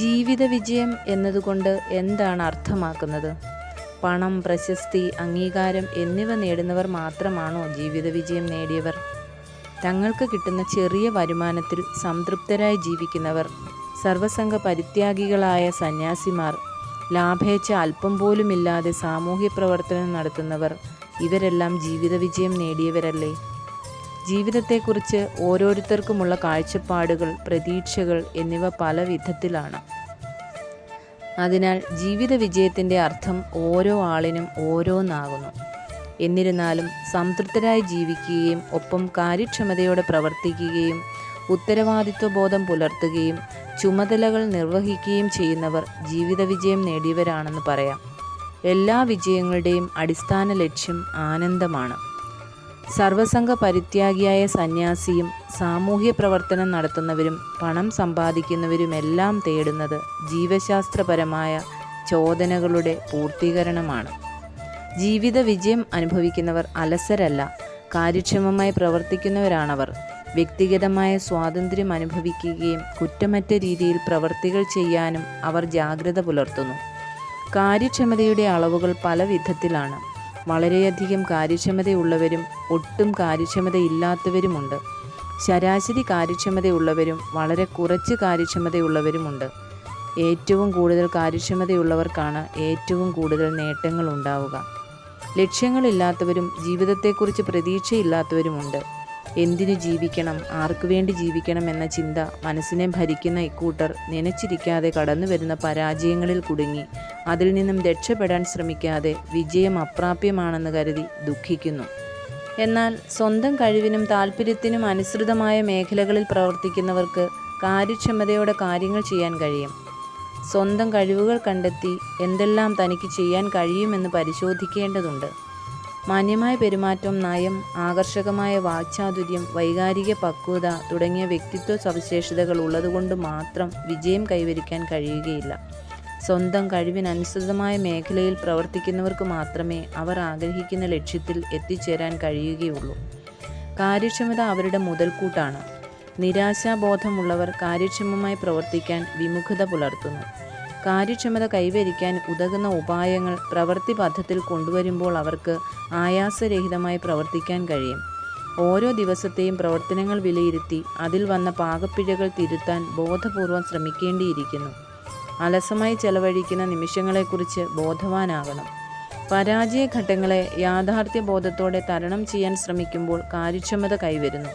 ജീവിത വിജയം എന്നതുകൊണ്ട് എന്താണ് അർത്ഥമാക്കുന്നത്? പണം പ്രശസ്തി അംഗീകാരം എന്നിവ നേടുന്നവർ മാത്രമാണോ ജീവിത വിജയം നേടിയവർ? തങ്ങൾക്ക് കിട്ടുന്ന ചെറിയ വരുമാനത്തിൽ സംതൃപ്തരായി ജീവിക്കുന്നവർ സർവസംഘ പരിത്യാഗികളായ സന്യാസിമാർ ലാഭേച്ഛ അല്പം പോലുമില്ലാതെ സാമൂഹ്യ പ്രവർത്തനം നടത്തുന്നവർ ഇവരെല്ലാം ജീവിത വിജയം നേടിയവരല്ലേ? ജീവിതത്തെക്കുറിച്ച് ഓരോരുത്തർക്കുമുള്ള കാഴ്ചപ്പാടുകൾ പ്രതീക്ഷകൾ എന്നിവ പല വിധത്തിലാണ്. അതിനാൽ ജീവിത വിജയത്തിന്റെ അർത്ഥം ഓരോ ആളിനും ഓരോന്നാകുന്നു. എന്നിരുന്നാലും സംതൃപ്തരായി ജീവിക്കുകയും ഒപ്പം കാര്യക്ഷമതയോടെ പ്രവർത്തിക്കുകയും ഉത്തരവാദിത്വബോധം പുലർത്തുകയും ചുമതലകൾ നിർവഹിക്കുകയും ചെയ്യുന്നവർ ജീവിത വിജയം നേടിയവരാണെന്ന് പറയാം. എല്ലാ വിജയങ്ങളുടെയും അടിസ്ഥാന ലക്ഷ്യം ആനന്ദമാണ്. സർവസംഘ പരിത്യാഗിയായ സന്യാസിയും സാമൂഹ്യ പ്രവർത്തനം നടത്തുന്നവരും പണം സമ്പാദിക്കുന്നവരുമെല്ലാം തേടുന്നത് ജീവശാസ്ത്രപരമായ ചോദനകളുടെ പൂർത്തീകരണമാണ്. ജീവിത വിജയം അനുഭവിക്കുന്നവർ അലസരല്ല കാര്യക്ഷമമായി പ്രവർത്തിക്കുന്നവരാണവർ. വ്യക്തിഗതമായ സ്വാതന്ത്ര്യം അനുഭവിക്കുകയും കുറ്റമറ്റ രീതിയിൽ പ്രവർത്തികൾ ചെയ്യാനും അവർ ജാഗ്രത പുലർത്തുന്നു. കാര്യക്ഷമതയുടെ അളവുകൾ പല വിധത്തിലാണ് വളരെയധികം കാര്യക്ഷമതയുള്ളവരും ഒട്ടും കാര്യക്ഷമതയില്ലാത്തവരുമുണ്ട്. ശരാശരി കാര്യക്ഷമതയുള്ളവരും വളരെ കുറച്ച് കാര്യക്ഷമതയുള്ളവരുമുണ്ട്. ഏറ്റവും കൂടുതൽ കാര്യക്ഷമതയുള്ളവർക്കാണ് ഏറ്റവും കൂടുതൽ നേട്ടങ്ങൾ ഉണ്ടാവുക ലക്ഷ്യങ്ങളില്ലാത്തവരും ജീവിതത്തെക്കുറിച്ച് പ്രതീക്ഷയില്ലാത്തവരുമുണ്ട്. എന്തിനു ജീവിക്കണം? ആർക്കു വേണ്ടി ജീവിക്കണം എന്ന ചിന്ത മനസ്സിനെ ഭരിക്കുന്ന ഇക്കൂട്ടർ നനച്ചിരിക്കാതെ കടന്നു വരുന്ന പരാജയങ്ങളിൽ കുടുങ്ങി. അതിൽ നിന്നും രക്ഷപ്പെടാൻ ശ്രമിക്കാതെ വിജയം അപ്രാപ്യമാണെന്ന് കരുതി ദുഃഖിക്കുന്നു. എന്നാൽ സ്വന്തം കഴിവിനും താല്പര്യത്തിനും അനുസൃതമായ മേഖലകളിൽ പ്രവർത്തിക്കുന്നവർക്ക് കാര്യക്ഷമതയോടെ കാര്യങ്ങൾ ചെയ്യാൻ കഴിയും. സ്വന്തം കഴിവുകൾ കണ്ടെത്തി എന്തെല്ലാം തനിക്ക് ചെയ്യാൻ കഴിയുമെന്ന് പരിശോധിക്കേണ്ടതുണ്ട്. മാന്യമായ പെരുമാറ്റം നയം ആകർഷകമായ വാക്ചാതുര്യം വൈകാരിക പക്വത തുടങ്ങിയ വ്യക്തിത്വ സവിശേഷതകൾ ഉള്ളതുകൊണ്ട് മാത്രം വിജയം കൈവരിക്കാൻ കഴിയുകയില്ല. സ്വന്തം കഴിവിനനുസൃതമായ മേഖലയിൽ പ്രവർത്തിക്കുന്നവർക്ക് മാത്രമേ അവർ ആഗ്രഹിക്കുന്ന ലക്ഷ്യത്തിൽ എത്തിച്ചേരാൻ കഴിയുകയുള്ളൂ. കാര്യക്ഷമത അവരുടെ മുതൽക്കൂട്ടാണ്. നിരാശാബോധമുള്ളവർ കാര്യക്ഷമമായി പ്രവർത്തിക്കാൻ വിമുഖത പുലർത്തുന്നു. കാര്യക്ഷമത കൈവരിക്കാൻ ഉതകുന്ന ഉപായങ്ങൾ പ്രവൃത്തി പഥത്തിൽ കൊണ്ടുവരുമ്പോൾ അവർക്ക് ആയാസരഹിതമായി പ്രവർത്തിക്കാൻ കഴിയും. ഓരോ ദിവസത്തെയും പ്രവർത്തനങ്ങൾ വിലയിരുത്തി അതിൽ വന്ന പാകപ്പിഴകൾ തിരുത്താൻ ബോധപൂർവം ശ്രമിക്കേണ്ടിയിരിക്കുന്നു. അലസമായി ചെലവഴിക്കുന്ന നിമിഷങ്ങളെക്കുറിച്ച് ബോധവാനാകണം പരാജയഘട്ടങ്ങളെ യാഥാർത്ഥ്യ ബോധത്തോടെ തരണം ചെയ്യാൻ ശ്രമിക്കുമ്പോൾ കാര്യക്ഷമത കൈവരുന്നു.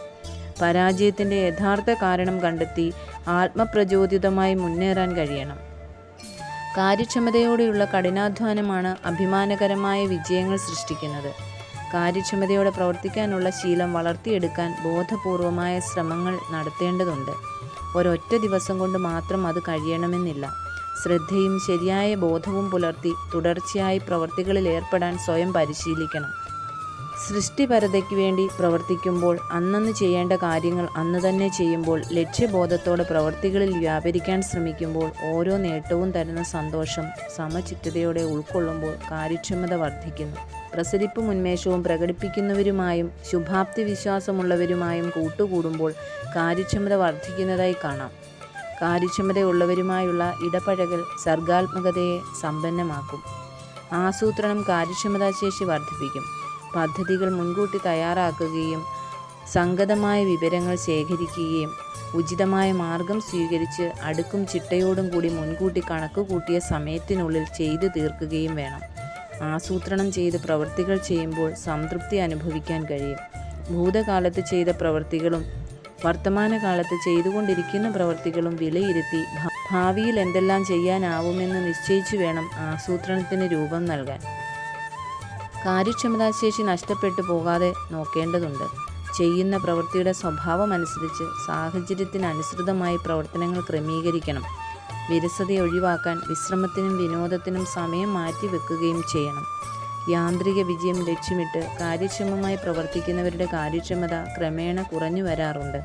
പരാജയത്തിന്റെ യഥാർത്ഥ കാരണം കണ്ടെത്തി ആത്മപ്രചോദിതമായി മുന്നേറാൻ കഴിയണം. കാര്യക്ഷമതയോടെയുള്ള കഠിനാധ്വാനമാണ് അഭിമാനകരമായ വിജയങ്ങൾ സൃഷ്ടിക്കുന്നത്. കാര്യക്ഷമതയോടെ പ്രവർത്തിക്കാനുള്ള ശീലം വളർത്തിയെടുക്കാൻ ബോധപൂർവമായ ശ്രമങ്ങൾ നടത്തേണ്ടതുണ്ട്. ഒരൊറ്റ ദിവസം കൊണ്ട് മാത്രം അത് കഴിയണമെന്നില്ല. ശ്രദ്ധയും ശരിയായ ബോധവും പുലർത്തി തുടർച്ചയായി പ്രവർത്തികളിൽ ഏർപ്പെടാൻ സ്വയം പരിശീലിക്കണം. സൃഷ്ടിപരതയ്ക്ക് വേണ്ടി പ്രവർത്തിക്കുമ്പോൾ അന്നന്ന് ചെയ്യേണ്ട കാര്യങ്ങൾ അന്ന് തന്നെ ചെയ്യുമ്പോൾ ലക്ഷ്യബോധത്തോടെ പ്രവർത്തികളിൽ വ്യാപരിക്കാൻ ശ്രമിക്കുമ്പോൾ ഓരോ നേട്ടവും തരുന്ന സന്തോഷം സമചിത്തതയോടെ ഉൾക്കൊള്ളുമ്പോൾ കാര്യക്ഷമത വർദ്ധിക്കുന്നു. പ്രസരിപ്പും ഉന്മേഷവും പ്രകടിപ്പിക്കുന്നവരുമായും ശുഭാപ്തി വിശ്വാസമുള്ളവരുമായും കൂട്ടുകൂടുമ്പോൾ കാര്യക്ഷമത വർദ്ധിക്കുന്നതായി കാണാം. കാര്യക്ഷമതയുള്ളവരുമായുള്ള ഇടപഴകൽ സർഗാത്മകതയെ സമ്പന്നമാക്കും. ആസൂത്രണം കാര്യക്ഷമതാശേഷി വർദ്ധിപ്പിക്കും. പദ്ധതികൾ മുൻകൂട്ടി തയ്യാറാക്കുകയും സംഗതമായ വിവരങ്ങൾ ശേഖരിക്കുകയും ഉചിതമായ മാർഗം സ്വീകരിച്ച് അടുക്കും ചിട്ടയോടും കൂടി മുൻകൂട്ടി കണക്ക് കൂട്ടിയ സമയത്തിനുള്ളിൽ ചെയ്തു തീർക്കുകയും വേണം. ആസൂത്രണം ചെയ്ത് പ്രവൃത്തികൾ ചെയ്യുമ്പോൾ സംതൃപ്തി അനുഭവിക്കാൻ കഴിയും. ഭൂതകാലത്ത് ചെയ്ത പ്രവൃത്തികളും വർത്തമാനകാലത്ത് ചെയ്തുകൊണ്ടിരിക്കുന്ന പ്രവൃത്തികളും വിലയിരുത്തി ഭാവിയിൽ എന്തെല്ലാം ചെയ്യാനാവുമെന്ന് നിശ്ചയിച്ചു വേണം ആസൂത്രണത്തിന് രൂപം നൽകാൻ. കാര്യക്ഷമതാശേഷി നഷ്ടപ്പെട്ടു പോകാതെ നോക്കേണ്ടതുണ്ട്. ചെയ്യുന്ന പ്രവൃത്തിയുടെ സ്വഭാവം സ്വഭാവമനുസരിച്ച് സാഹചര്യത്തിനനുസൃതമായി പ്രവർത്തനങ്ങൾ ക്രമീകരിക്കണം. വിരസത ഒഴിവാക്കാൻ വിശ്രമത്തിനും വിനോദത്തിനും സമയം മാറ്റി വെക്കുകയും ചെയ്യണം. യാന്ത്രിക വിജയം ലക്ഷ്യമിട്ട് കാര്യക്ഷമമായി പ്രവർത്തിക്കുന്നവരുടെ കാര്യക്ഷമത ക്രമേണ കുറഞ്ഞു വരാറുണ്ട്.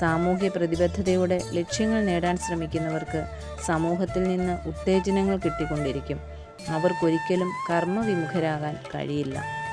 സാമൂഹ്യ പ്രതിബദ്ധതയോടെ ലക്ഷ്യങ്ങൾ നേടാൻ ശ്രമിക്കുന്നവർക്ക് സമൂഹത്തിൽ നിന്ന് ഉത്തേജനങ്ങൾ കിട്ടിക്കൊണ്ടിരിക്കും. അവർക്കൊരിക്കലും കർമ്മവിമുഖരാകാൻ കഴിയില്ല.